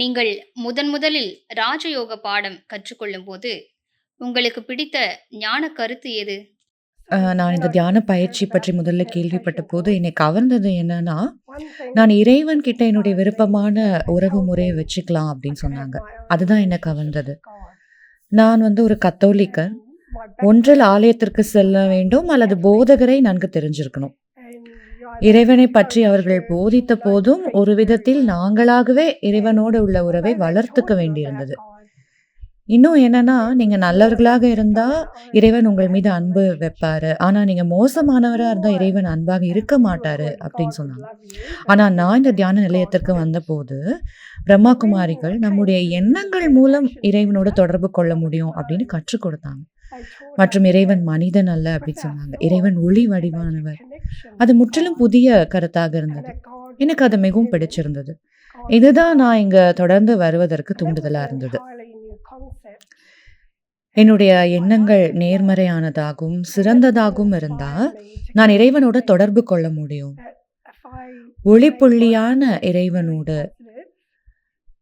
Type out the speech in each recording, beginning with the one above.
நீங்கள் முதன் முதலில் ராஜயோக பாடம் கற்றுக்கொள்ளும்போது உங்களுக்கு பிடித்த ஞான கருத்து எது நான் இந்த தியான பயிற்சி பற்றி முதல்ல கேள்விப்பட்ட போது என்னை கவர்ந்தது என்னன்னா, நான் இறைவன் கிட்ட என்னுடைய விருப்பமான உறவு முறையை வச்சுக்கலாம் அப்படின்னு சொன்னாங்க. அதுதான் என்னை கவர்ந்தது. நான் வந்து ஒரு கத்தோலிக்கர். ஒன்றில் ஆலயத்திற்கு செல்ல வேண்டும் அல்லது போதகரை நன்கு தெரிஞ்சிருக்கணும். இறைவனை பற்றி அவர்கள் போதித்த போதும், ஒரு விதத்தில் நாங்களாகவே இறைவனோடு உள்ள உறவை வளர்த்துக்க வேண்டியிருந்தது. இன்னும் என்னன்னா, நீங்க நல்லவர்களாக இருந்தா, இறைவன் உங்கள் மீது அன்பு வைப்பாரு. ஆனா நீங்க மோசமானவரா இருந்தா, இறைவன் அன்பாக இருக்க மாட்டாரு அப்படின்னு சொன்னாங்க. ஆனா நான் இந்த தியான நிலையத்திற்கு வந்தபோது, பிரம்மா குமாரிகள் நம்முடைய எண்ணங்கள் மூலம் இறைவனோட தொடர்பு கொள்ள முடியும் அப்படின்னு கற்றுக் கொடுத்தாங்க. மற்றும் இறைவன் மனிதன் அல்ல அப்படின்னு சொன்னாங்க. இறைவன் ஒளி வடிவானவர். அது முற்றிலும் புதிய கருத்தாக இருந்தது. எனக்கு அது மிகவும் பிடிச்சிருந்தது. இதுதான் நான் இங்க தொடர்ந்து வருவதற்கு தூண்டுதலா இருந்தது. என்னுடைய எண்ணங்கள் நேர்மறையானதாகவும், சிறந்ததாகவும் இருந்தா, நான் இறைவனோட தொடர்பு கொள்ள முடியும். ஒளிப்புள்ளியான இறைவனோடு.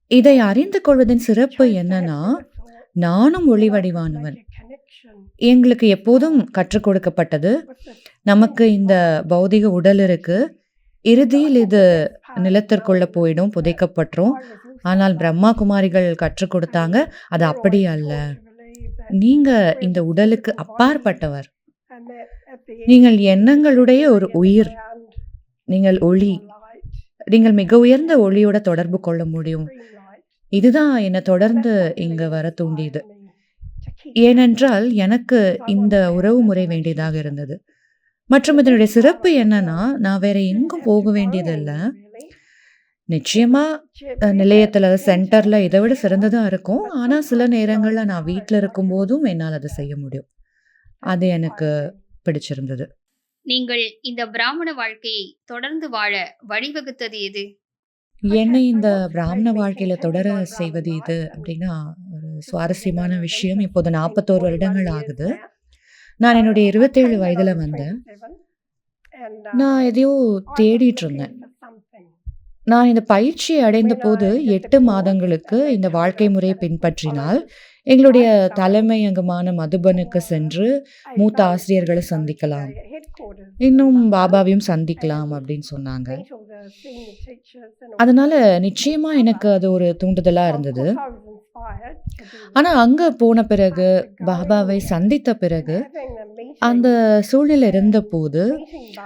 இதை அறிந்து கொள்வதின் சிறப்பு என்னன்னா, நானும் ஒளி வடிவானவன். எங்களுக்கு எப்போதும் கற்றுக் கொடுக்கப்பட்டது, நமக்கு இந்த பௌதிக உடல் இருக்கு. இறுதியில் இது நிலத்திற்குள்ள போயிடும், புதைக்கப்பட்டுரும். ஆனால் பிரம்மா குமாரிகள் கற்றுக் கொடுத்தாங்க, அது அப்படி அல்ல. நீங்க இந்த உடலுக்கு அப்பாற்பட்டவர். நீங்கள் எண்ணங்களுடைய ஒரு உயிர். நீங்கள் ஒளி. நீங்கள் மிக உயர்ந்த ஒளியோட தொடர்பு கொள்ள முடியும். இதுதான் என்ன தொடர்ந்து இங்க வர தூண்டியது. ஏனென்றால், எனக்கு இந்த உறவு முறை வேண்டியதாக இருந்தது. மற்றும் இதனுடைய சிறப்பு என்னன்னா, நான் வேற எங்கும் போக வேண்டியதில்ல. நிச்சயமா நிலையத்தில சென்டர்ல இத விட சிறந்ததா இருக்கும். ஆனா சில நேரங்கள்ல நான் வீட்ல இருக்கும்போதும் என்னால அத செய்ய முடியும். அது எனக்கு பிடிச்சிருந்தது. நீங்கள் இந்த பிராமண வாழ்க்கையை தொடர்ந்து வாழ வழிவகுத்தது எது? என்னை இந்த பிராமண வாழ்க்கையில தொடர செய்வது எது அப்படின்னா, சுவாரஸ்யமான விஷயம். இப்போது 41 வருடங்கள் ஆகுது. நான் என்னுடைய இருபத்தேழு வயதில் வந்தேன். நான் எதையோ தேடிட்டு இருந்தேன். நான் இந்த பயிற்சியை அடைந்தபோது 8 மாதங்களுக்கு இந்த வாழ்க்கை முறையை பின்பற்றினால், எங்களுடைய தலைமையங்கமான மதுபனுக்கு சென்று மூத்த ஆசிரியர்களை சந்திக்கலாம். இன்னும் பாபாவையும் சந்திக்கலாம் அப்படின்னு சொன்னாங்க. அதனால நிச்சயமா எனக்கு அது ஒரு தூண்டுதலா இருந்தது. ஆனா அங்க போன பிறகு, பாபாவை சந்தித்த பிறகு, அந்த சூழ்நிலை இருந்தபோது,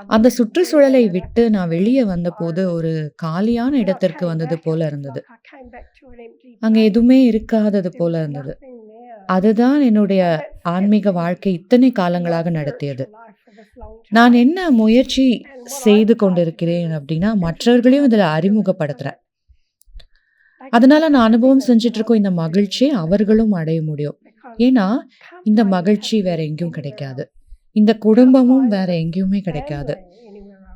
அந்த சுற்றுச்சூழலை விட்டு நான் வெளிய வந்தபோது ஒரு காலியான இடத்திற்கு வந்தது போல இருந்தது. அங்க எதுவுமே இருக்காதது போல இருந்தது. அதுதான் என்னுடைய ஆன்மீக வாழ்க்கை இத்தனை காலங்களாக நடத்தியது. நான் என்ன முயற்சி செய்து கொண்டிருக்கிறேன் அப்படின்னா, மற்றவர்களையும் இதுல அறிமுகப்படுத்துறேன். அதனால நான் அனுபவம் செஞ்சுட்டு இருக்கும் இந்த மகிழ்ச்சியை அவர்களும் அடைய முடியும். ஏன்னா, இந்த மகிழ்ச்சி வேற எங்கேயும் கிடைக்காது. இந்த குடும்பமும் வேற எங்கேயுமே கிடைக்காது.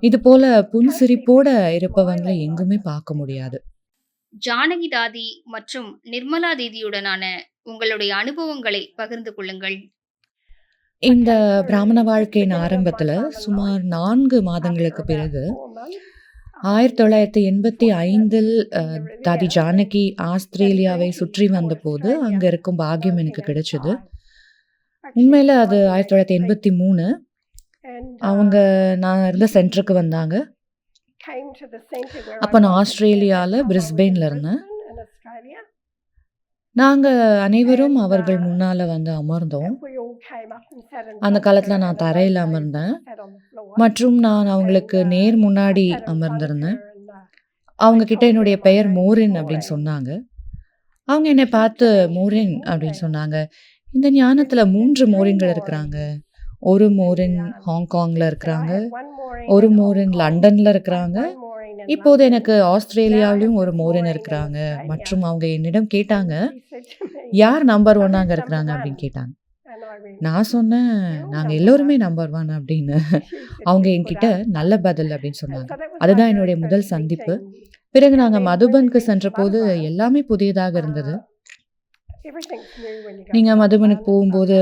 இது போல புன்சிரிப்போட இருப்பவங்கள எங்குமே பார்க்க முடியாது. ஜானகி தாதி மற்றும் நிர்மலா தீதியுடனான உங்களுடைய அனுபவங்களை பகிர்ந்து கொள்ளுங்கள். இந்த பிராமண வாழ்க்கையின் ஆரம்பத்துல சுமார் 4 மாதங்களுக்கு பிறகு 1985ல் அ தாதி ஜானகி ஆஸ்திரேலியாவை சுற்றி வந்தபோது, அங்க இருக்கும் பாக்கியம் எனக்கு கிடைச்சது. உண்மையில அது 1983 அவங்க நான் இருந்த சென்டருக்கு வந்தாங்க. அப்ப நான் ஆஸ்திரேலியால பிரிஸ்பேன்ல இருந்தேன். நாங்க அனைவரும் அவர்கள் முன்னால வந்து அமர்ந்தோம். அந்த காலத்துல நான் தரையில அமர்ந்தேன். மற்றும் நான் அவங்களுக்கு நேர் முன்னாடி அமர்ந்திருந்தேன். அவங்க கிட்ட என்னுடைய பெயர் மோரின் அப்படின்னு சொன்னாங்க. அவங்க என்னை பார்த்து மோரின் அப்படின்னு சொன்னாங்க. இந்த ஞானத்துல 3 மோரின்கள் இருக்கிறாங்க. ஒரு மோரின் ஹாங்காங்ல இருக்கிறாங்க. ஒரு மோரின் லண்டன்ல இருக்கிறாங்க. இப்போது எனக்கு ஆஸ்திரேலியாவிலும் ஒரு மோரின் இருக்கிறாங்க. மற்றும் அவங்க என்னிடம் கேட்டாங்க, "யார் நம்பர் 1 அங்க இருக்கிறாங்க?" அப்படின்னு கேட்டாங்க. நான் சொன்னேன், "நாங்க எல்லோருமே நம்பர் 1" அப்படின்னு. அவங்க என்கிட்ட நல்ல பதில் அப்படின்னு சொன்னாங்க. அதுதான் என்னுடைய முதல் சந்திப்பு. பிறகு நாங்க மதுபனுக்கு சென்றபோது எல்லாமே புதியதாக இருந்தது. நீங்க மதுபனுக்கு போகும்போது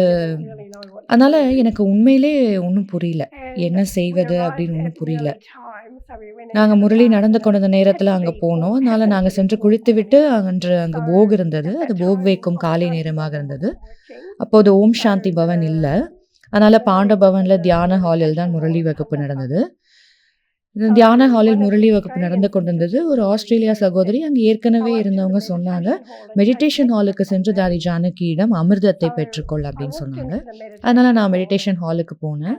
அதனால எனக்கு உண்மையிலே ஒண்ணும் புரியல. என்ன செய்வது அப்படின்னு ஒண்ணும் புரியல. நாங்க முரளி நடந்து கொண்டிருந்த நேரத்துல அங்க போனோம். அதனால நாங்க சென்று குளித்துவிட்டு அன்று அங்கு போக் இருந்தது. அது போக் வைக்கும் காலை நேரமாக இருந்தது. அப்போது ஓம் சாந்தி பவன் இல்ல. அதனால பாண்ட பவன்ல தியான ஹாலில் தான் முரளி வகுப்பு நடந்தது. இந்த தியான ஹாலில் முரளி வகுப்பு நடந்து கொண்டிருந்தது. ஒரு ஆஸ்திரேலியா சகோதரி அங்கு ஏற்கனவே இருந்தவங்க சொன்னாங்க, "மெடிடேஷன் ஹாலுக்கு சென்று தாதி ஜானகியிடம் அமிர்தத்தை பெற்றுக்கொள்" அப்படின்னு சொன்னாங்க. அதனால நான் மெடிடேஷன் ஹாலுக்கு போனேன்.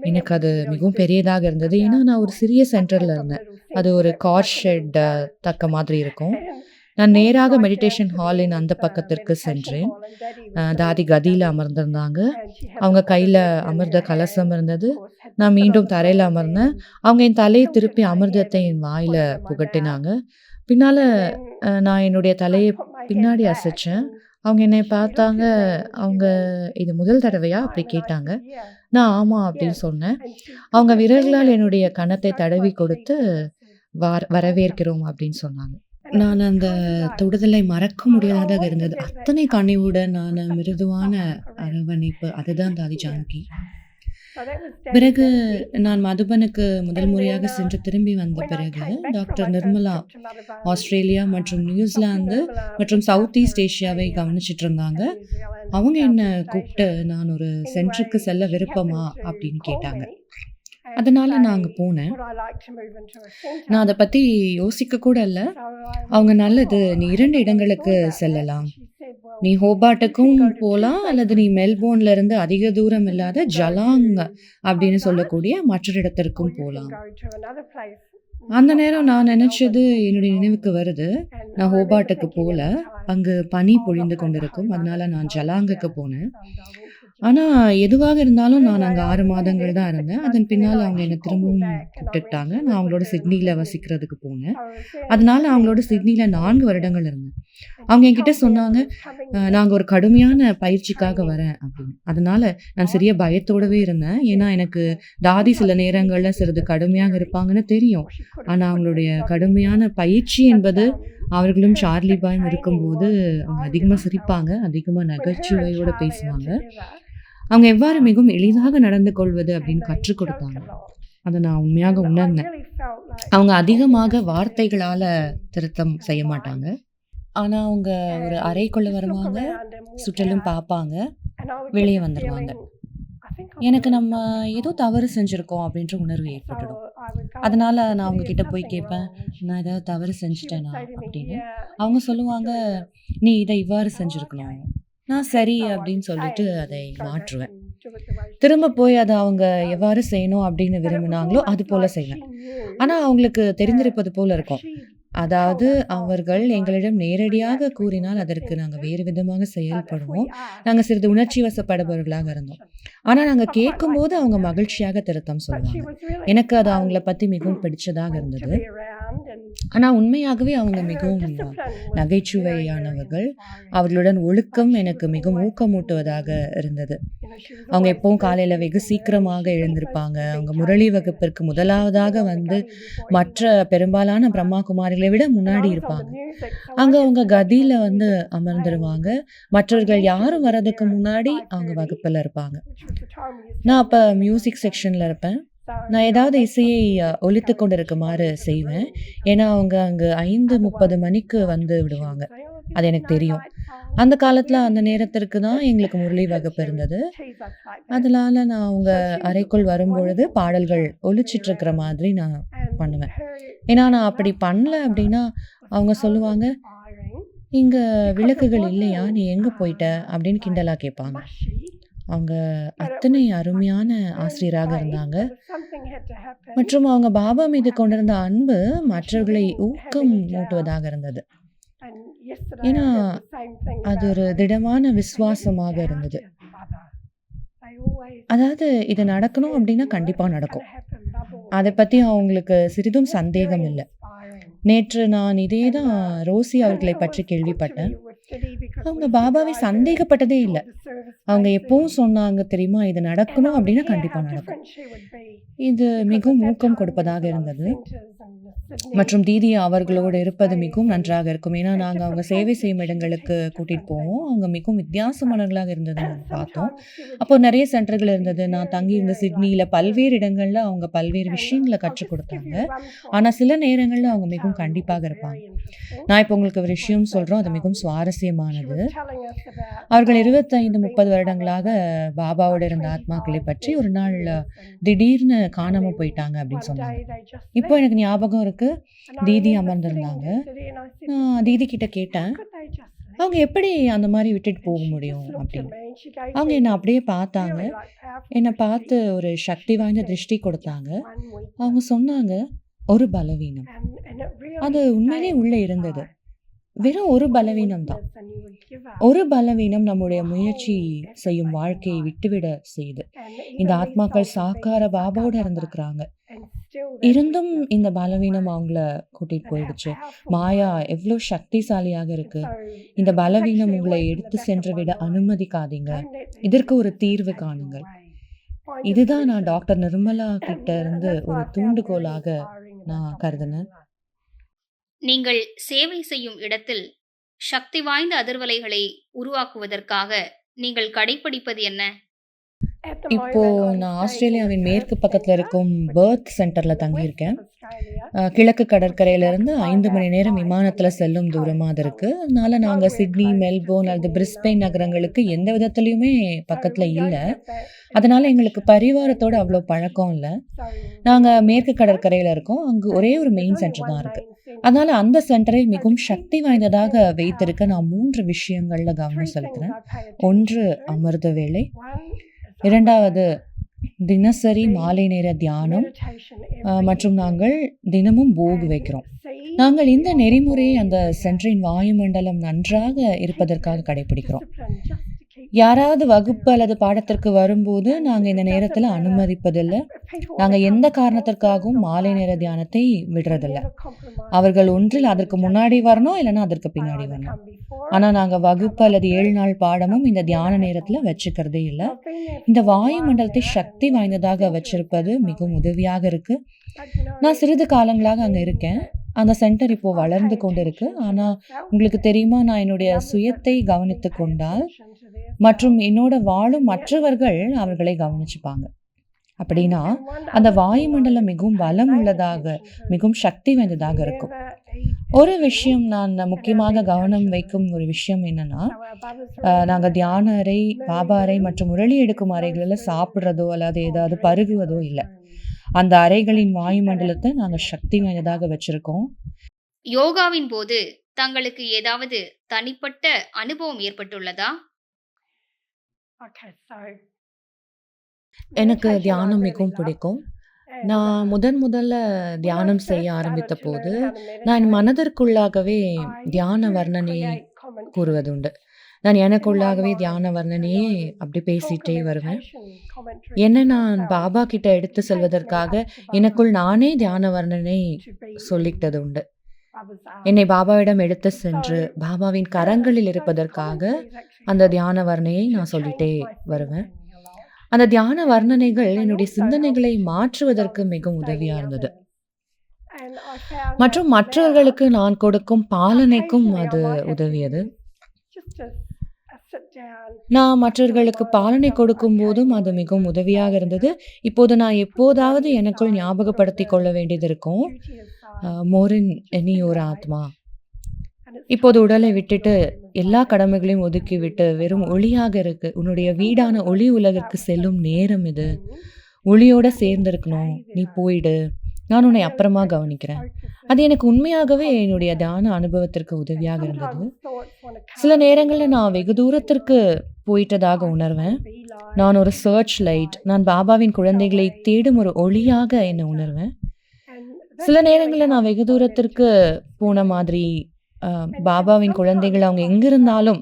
எனக்கு அது மிகவும் பெரியதாக இருந்தது. ஏன்னா நான் ஒரு சிறிய சென்டர்ல இருந்தேன். அது ஒரு கார் ஷெட் தக்க மாதிரி இருக்கும். நான் நேராக மெடிடேஷன் ஹாலின் அந்த பக்கத்திற்கு சென்றேன். தாதி கதியில் அமர்ந்திருந்தாங்க. அவங்க கையில் அமிர்த கலசம் இருந்தது. நான் மீண்டும் தரையில் அமர்ந்தேன். அவங்க என் தலையை திருப்பி அமிர்தத்தை என் வாயில் புகட்டினாங்க. பின்னால் நான் என்னுடைய தலையை பின்னாடி அசைச்சேன். அவங்க என்னை பார்த்தாங்க. அவங்க "இது முதல் தடவையா?" அப்படி கேட்டாங்க. நான் ஆமாம் அப்படின்னு சொன்னேன். அவங்க விரல்களால் என்னுடைய கணத்தை தடவி கொடுத்து, "வார் வரவேற்கிறோம்" அப்படின்னு சொன்னாங்க. நான் அந்த தொடுதலை மறக்க முடியாத இருந்தது. அத்தனை கனிவுடனான மிருதுவான அரவணைப்பு. அதுதான் தாதி ஜானகி. பிறகு நான் மதுபனுக்கு முதல் முறையாக சென்று திரும்பி வந்த பிறகு, டாக்டர் நிர்மலா ஆஸ்திரேலியா மற்றும் நியூசிலாந்து மற்றும் சவுத் ஈஸ்ட் ஏஷியாவை கவனிச்சிட்டு இருந்தாங்க. அவங்க என்ன கூப்பிட்டு, "நான் ஒரு சென்டருக்கு செல்ல விருப்பமா?" அப்படின்னு கேட்டாங்க. அதனால நான் அங்க போனேன். நான் அத பத்தி யோசிக்க கூட இல்ல. அவங்க "நல்லது. நீ 2 இடங்களுக்கு செல்லலாம். நீ ஹோபார்ட்டுக்கும் போலாம் அல்லது நீ மெல்போர்ன்ல இருந்து அதிக தூரம் இல்லாத ஜலாங் அப்படின்னு சொல்லக்கூடிய மற்றொரு இடத்திற்கும் போலாம்." அந்த நேரம் நான் நினைச்சது என்னுடைய நினைவுக்கு வருது. நான் ஹோபார்ட்டுக்கு போல. அங்கு பனி பொழிந்து கொண்டிருக்கும். அதனால நான் ஜலாங்குக்கு போனேன். ஆனா எதுவாக இருந்தாலும் நான் அங்க 6 மாதங்கள் தான் இருந்தேன். அதன் பின்னால அவங்க என்ன திரும்பவும் கூப்பிட்டுக்கிட்டாங்க. நான் அவங்களோட சிட்னில வசிக்கிறதுக்கு போனேன். அதனால அவங்களோட சிட்னில 4 வருடங்கள் இருந்தேன். அவங்க என்கிட்ட சொன்னாங்க, "அ நாங்க ஒரு கடுமையான பயிற்சிக்காக வரேன்" அப்படின்னு. அதனால நான் சிறிய பயத்தோடவே இருந்தேன். ஏன்னா எனக்கு தாதி சில நேரங்கள்ல சிறிது கடுமையாக இருப்பாங்கன்னு தெரியும். ஆனா அவங்களுடைய கடுமையான பயிற்சி என்பது அவர்களும் சார்லி பாயும் இருக்கும்போது அவங்க அதிகமா சிரிப்பாங்க. அதிகமா நகைச்சுவையோட பேசுவாங்க. அவங்க எவ்வாறு மிகவும் எளிதாக நடந்து கொள்வது அப்படின்னு கற்றுக் கொடுத்தாங்க. அதை நான் உண்மையாக உணர்ந்தேன். அவங்க அதிகமாக வார்த்தைகளால் திருத்தம் செய்ய மாட்டாங்க. ஆனால் அவங்க ஒரு அறைக்குள்ள வருவாங்க. சுற்றிலும் பார்ப்பாங்க. வெளியே வந்துடுவாங்க எனக்கு நம்ம ஏதோ தவறு செஞ்சுருக்கோம் அப்படின்ற உணர்வு ஏற்பட்டுடும். அதனால் நான் அவங்கக்கிட்ட போய் கேட்பேன், "நான் ஏதாவது தவறு செஞ்சுட்டேனா?" அப்படின்னு. அவங்க சொல்லுவாங்க, "நீ இதை இவ்வாறு செஞ்சுருக்கணும் நான் சரி அப்படின்னு சொல்லிட்டு அதை மாற்றுவேன். திரும்ப போய் அத அவங்க எவ்வாறு செய்யணும் அப்படின்னு விரும்பினாங்களோ, அது போல செய்வேன். ஆனா அவங்களுக்கு தெரிந்திருப்பது போல இருக்கும். அதாவது அவர்கள் எங்களிடம் நேரடியாக கூறினால் அதற்கு நாங்க வேறு விதமாக செயல்படுவோம். நாங்க சிறிது உணர்ச்சி வசப்படுபவர்களாக இருந்தோம். ஆனா நாங்க கேட்கும்போது அவங்க மகிழ்ச்சியாக திருத்தம் சொல்லுவாங்க. எனக்கு அது அவங்கள பத்தி மிகவும் பிடிச்சதாக இருந்தது. ஆனா உண்மையாகவே அவங்க மிகவும் நகைச்சுவையானவர்கள். அவர்களுடன் ஒழுக்கம் எனக்கு மிகவும் ஊக்கமூட்டுவதாக இருந்தது. அவங்க எப்பவும் காலையில வெகு சீக்கிரமாக எழுந்திருப்பாங்க. அவங்க முரளி வகுப்பிற்கு முதலாவதாக வந்து மற்ற பெரும்பாலான பிரம்மா குமாரிகளை விட முன்னாடி இருப்பாங்க. அங்க அவங்க கதியில வந்து அமர்ந்துருவாங்க. மற்றவர்கள் யாரும் வர்றதுக்கு முன்னாடி அவங்க வகுப்புல இருப்பாங்க. நான் அப்ப மியூசிக் செக்ஷன்ல இருப்பேன். நான் ஏதாவது இசையை ஒலித்துக் கொண்டிருக்குமாறு செய்வேன். ஏன்னா அவங்க அங்கே ஐந்து முப்பது மணிக்கு வந்து விடுவாங்க. அது எனக்கு தெரியும். அந்த காலத்தில் அந்த நேரத்திற்கு தான் எங்களுக்கு முரளி வகுப்பு இருந்தது. அதனால நான் அவங்க அறைக்குள் வரும்பொழுது பாடல்கள் ஒலிச்சிட்டு இருக்கிற மாதிரி நான் பண்ணுவேன். ஏன்னா நான் அப்படி பண்ணல அப்படின்னா அவங்க சொல்லுவாங்க, இங்கே விளக்குகள் இல்லையா? நீ எங்கே போயிட்ட?" அப்படின்னு கிண்டலாக கேட்பாங்க. அவங்க அத்தனை அருமையான ஆசிரியராக இருந்தாங்க. மற்றும் அவங்க பாபா மீது கொண்டிருந்த அன்பு மற்றவர்களை ஊக்கம் மூட்டுவதாக இருந்தது. ஏன்னா அது ஒரு திடமான விசுவாசமாக இருந்தது. அதாவது இது நடக்கணும் அப்படின்னா கண்டிப்பா நடக்கும். அத பத்தி அவங்களுக்கு சிறிதும் சந்தேகம் இல்ல. நேற்று நான் இதே தான் ரோசி அவர்களை பற்றி கேள்விப்பட்டேன். அவங்க பாபாவை சந்தேகப்பட்டதே இல்ல. அவங்க எப்பவும் சொன்னாங்க தெரியுமா, "இது நடக்கணும் அப்படின்னா கண்டிப்பா நடக்கும்." இது மிகவும் ஊக்கம் கொடுப்பதாக இருந்தது. மற்றும் தீதி அவர்களோடு இருப்பது மிகவும் நன்றாக இருக்கும். ஏன்னா நாங்கள் அவங்க சேவை செய்யும் இடங்களுக்கு கூட்டிகிட்டு போவோம். அவங்க மிகவும் வித்தியாசமானவர்களாக இருந்ததை பார்த்தோம். அப்போ நிறைய சென்டர்கள் இருந்தது. நான் தங்கி இருந்த சிட்னியில் பல்வேறு இடங்களில் அவங்க பல்வேறு விஷயங்களை கற்றுக் கொடுத்தாங்க. ஆனால் சில நேரங்களில் அவங்க மிகவும் கண்டிப்பாக இருப்பாங்க. நான் இப்போ உங்களுக்கு ஒரு விஷயம் சொல்கிறோம் அது மிகவும் சுவாரஸ்யமானது. அவர்கள் இருபத்தைந்து முப்பது வருடங்களாக பாபாவோட இருந்த ஆத்மாக்களை பற்றி ஒரு நாள் திடீர்னு காணாம போயிட்டாங்க அப்படின்னு சொன்னாங்க. இப்போ எனக்கு ஞாபகம் இருக்கு. தீதி அமர்ந்திருந்தாங்க. தீதி கிட்ட கேட்டேன். அவங்க எப்படி அந்த மாதிரி விட்டுட்டு போக முடியும் அப்படின்னு. அவங்க என்னை அப்படியே பார்த்தாங்க. என்னை பார்த்து ஒரு சக்தி வாய்ந்த திருஷ்டி கொடுத்தாங்க. அவங்க சொன்னாங்க ஒரு பலவீனம். அது உண்மையிலே உள்ளே இருந்தது. வெறும் ஒரு பலவீனம் தான். ஒரு பலவீனம் நம்முடைய முயற்சி செய்யும் வாழ்க்கையை விட்டுவிட செய்யுது இந்த ஆத்மாக்கள் சாக்கார பாபாவோட இருந்திருக்கிறாங்க. இருந்தும் இந்த பலவீனம் அவங்கள கூட்டிட்டு போயிடுச்சு. மாயா எவ்வளோ சக்திசாலியாக இருக்கு. இந்த பலவீனம் உங்களை எடுத்து சென்று விட அனுமதிக்காதீங்க. இதற்கு ஒரு தீர்வு காணுங்கள். இதுதான் நான் டாக்டர் நிர்மலா கிட்ட இருந்து ஒரு தூண்டுகோலாக நான் கருதினேன். நீங்கள் சேவை செய்யும் இடத்தில் சக்தி வாய்ந்த அதிர்வலைகளை உருவாக்குவதற்காக நீங்கள் கடைபிடிப்பது என்ன? இப்போ நான் ஆஸ்திரேலியாவின் மேற்கு பக்கத்துல இருக்கும் பர்த் சென்டர்ல தங்கியிருக்கேன். கிழக்கு கடற்கரையிலிருந்து ஐந்து மணி நேரம் விமானத்துல செல்லும் தூரமா அது இருக்கு. அதனால நாங்க சிட்னி மெல்போர்ன் அல்லது பிரிஸ்பெயின் நகரங்களுக்கு எந்த விதத்துலயுமே பக்கத்துல இல்ல. அதனால எங்களுக்கு பரிவாரத்தோட அவ்வளோ பழக்கம் இல்லை. நாங்க மேற்கு கடற்கரையில இருக்கோம். அங்கு ஒரே ஒரு மெயின் சென்டர் தான் இருக்கு. அதனால அந்த சென்டரை மிகவும் சக்தி வாய்ந்ததாக வைத்திருக்க நான் மூன்று விஷயங்கள்ல கவனம் செலுத்துறேன் ஒன்று அமிர்த வேலை இரண்டாவது தினசரி மாலை நேர தியானம் மற்றும் நாங்கள் தினமும் போகு வைக்கிறோம். நாங்கள் இந்த நெறிமுறையை அந்த சென்டரின் வாயுமண்டலம் நன்றாக இருப்பதற்காக கடைபிடிக்கிறோம். யாராவது வகுப்பு அல்லது பாடத்திற்கு வரும்போது நாங்கள் இந்த நேரத்தில் அனுமதிப்பதில்லை. நாங்கள் எந்த காரணத்திற்காகவும் மாலை நேர தியானத்தை விடுறதில்ல. அவர்கள் ஒன்றில் அதற்கு முன்னாடி வரணும் இல்லைன்னா அதற்கு பின்னாடி வரணும். ஆனால் நாங்கள் வகுப்பு அல்லது ஏழு நாள் பாடமும் இந்த தியான நேரத்தில் வச்சுக்கிறதே இல்லை. இந்த வாயு மண்டலத்தை சக்தி வாய்ந்ததாக வச்சிருப்பது மிகவும் உதவியாக இருக்கு. நான் சிறிது காலங்களாக அங்கே இருக்கேன். அந்த சென்டர் இப்போ வளர்ந்து கொண்டு இருக்கு ஆனால் உங்களுக்கு தெரியுமா? நான் என்னுடைய சுயத்தை கவனித்து கொண்டால் மற்றும் என்னோட வாழும் மற்றவர்கள் அவர்களை கவனிச்சுப்பாங்க. அப்படின்னா அந்த வாயுமண்டலம் மிகவும் பலம் உள்ளதாக மிகவும் சக்தி வாய்ந்ததாக இருக்கும். ஒரு விஷயம் நான் முக்கியமாக கவனம் வைக்கும் ஒரு விஷயம் என்னன்னா அஹ், நாங்க தியான அறை பாபா அறை மற்றும் முரளி எடுக்கும் அறைகளில் சாப்பிட்றதோ அல்லது ஏதாவது பருகுவதோ இல்லை. அந்த அறைகளின் வாயுமண்டலத்தை நாங்க சக்தி வாய்ந்ததாக வச்சிருக்கோம். யோகாவின் போது தங்களுக்கு ஏதாவது தனிப்பட்ட அனுபவம் ஏற்பட்டுள்ளதா? எனக்கு தியானம் மிகவும் பிடிக்கும். நான் முதன் முதல்ல தியானம் செய்ய ஆரம்பித்த போது நான் என் மனதிற்குள்ளாகவே தியான வர்ணனையை கூறுவதுண்டு. நான் எனக்குள்ளாகவே தியான வர்ணனையே அப்படி பேசிட்டே வருவேன். என்ன நான் பாபா கிட்ட எடுத்து செல்வதற்காக எனக்குள் நானே தியான வர்ணனை சொல்லிக்கிட்டது உண்டு. என்னை பாபாவிடம் எடுத்து சென்று பாபாவின் கரங்களில் இருப்பதற்காக அந்த தியான வர்ணையை நான் சொல்லிட்டே வருவேன். அந்த தியான வர்ணனைகள் என்னுடைய சிந்தனைகளை மாற்றுவதற்கு மிகவும் உதவியா இருந்தது. மற்றும் மற்றவர்களுக்கு நான் கொடுக்கும் பாலனைக்கும் அது உதவியது. நான் மற்றவர்களுக்கு பாலனை கொடுக்கும் போதும் அது மிகவும் உதவியாக இருந்தது. இப்போது நான் எப்போதாவது எனக்குள் ஞாபகப்படுத்தி கொள்ள வேண்டியது இருக்கும். மோரின் இனி ஒரு ஆத்மா. இப்போது உடலை விட்டுட்டு எல்லா கடமைகளையும் ஒதுக்கிவிட்டு வெறும் ஒளியாக இருக்கு. உன்னுடைய வீடான ஒளி உலகிற்கு செல்லும் நேரம் இது. ஒளியோட சேர்ந்திருக்கணும். நீ போயிடு. நான் உன்னை அப்புறமா கவனிக்கிறேன். அது எனக்கு உண்மையாகவே என்னுடைய தான அனுபவத்திற்கு உதவியாக இருந்தது. சில நேரங்களில் நான் வெகு தூரத்திற்கு போயிட்டதாக உணர்வேன். நான் ஒரு சர்ச் லைட் நான் பாபாவின் குழந்தைகளை தேடும் ஒரு ஒளியாக என்னை உணர்வேன். சில நேரங்களில் நான் வெகு தூரத்திற்கு போன மாதிரி பாபாவின் குழந்தைகள் அவங்க எங்கிருந்தாலும்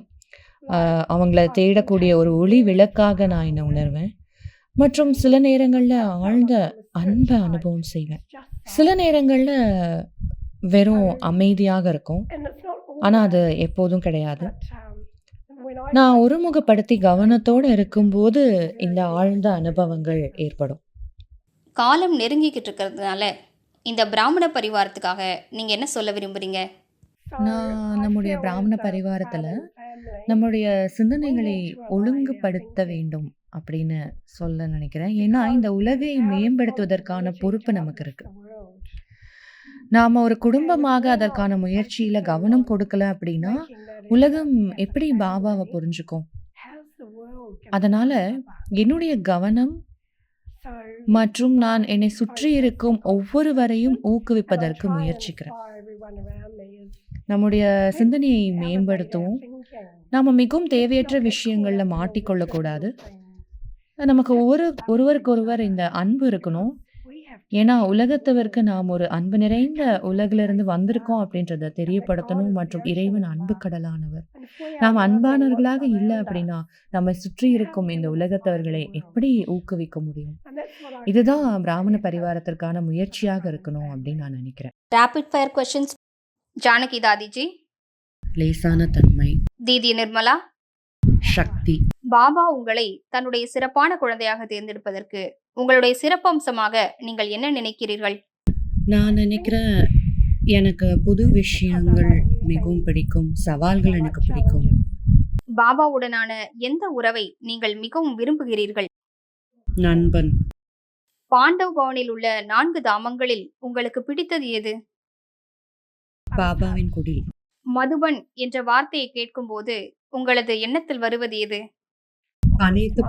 அவங்கள தேடக்கூடிய ஒரு ஒளி விளக்காக நான் என்னை உணர்வேன். மற்றும் சில நேரங்களில் ஆழ்ந்த அன்பை அனுபவம் செய்வேன். சில நேரங்களில் வெறும் அமைதியாக இருக்கும். ஆனால் அது எப்போதும் கிடையாது. நான் ஒருமுகப்படுத்தி கவனத்தோடு இருக்கும்போது இந்த ஆழ்ந்த அனுபவங்கள் ஏற்படும். காலம் நெருங்கிக்கிட்டு இருக்கிறதுனால இந்த பிராமண பரிவாரத்துக்காக நீங்க என்ன சொல்ல விரும்புறீங்க? நான் நம்முடைய பிராமண பரிவாரத்துல நம்முடைய சிந்தனைகளை ஒழுங்குபடுத்த வேண்டும் அப்படின்னு சொல்ல நினைக்கிறேன். ஏன்னா இந்த உலகை மேம்படுத்துவதற்கான பொறுப்பு நமக்கு இருக்கு. நாம் ஒரு குடும்பமாக அதற்கான முயற்சியில் கவனம் கொடுக்கல அப்படின்னா உலகம் எப்படி பாபாவை புரிஞ்சுக்கும்? அதனால் என்னுடைய கவனம் மற்றும் நான் என்னை சுற்றி இருக்கும் ஒவ்வொருவரையும் ஊக்குவிப்பதற்கு முயற்சிக்கிறேன். நம்முடைய சிந்தனையை மேம்படுத்தவும். நாம் மிகவும் தேவையற்ற விஷயங்களில் மாட்டிக்கொள்ளக்கூடாது. நமக்கு ஒரு ஒருவருக்கொருவர் இந்த அன்பு இருக்கணும். ஏன்னா உலகத்தவருக்கு நாம் ஒரு அன்பு நிறைந்த உலகிலிருந்து வந்திருக்கோம் அப்படின்றத தெரியப்படுத்தணும் மற்றும் இறைவன் அன்பு கடலானவர். நாம் அன்பானவர்களாக இல்லை அப்படின்னா நம்மை சுற்றி இருக்கும் இந்த உலகத்தவர்களை எப்படி ஊக்குவிக்க முடியும்? இதுதான் பிராமண பரிவாரத்திற்கான முயற்சியாக இருக்கணும் அப்படின்னு நான் நினைக்கிறேன். Rapid fire questions Janaki Dadiji லேசான தன்மை. தீதி நிர்மலா. சக்தி. பாபா உங்களை தன்னுடைய சிறப்பான குழந்தையாக தேர்ந்தெடுப்பதற்கு உங்களுடைய சிறப்பம்சமாக நீங்கள் என்ன நினைக்கிறீர்கள்? நான் நினைக்கிறேன் எனக்கு புது விஷயங்கள் மிகவும் பிடிக்கும். சவால்கள் எனக்கு பிடிக்கும். பாபாவுடனான எந்த உறவை நீங்கள் மிகவும் விரும்புகிறீர்கள்? நண்பன். பாண்டவ் பவனில் உள்ள நான்கு தாமங்களில் உங்களுக்கு பிடித்தது எது? பாபாவின் குடில். மதுபன் என்ற வார்த்தையை கேட்கும்போது உங்களது எண்ணத்தில் வருவது எது? அனைத்து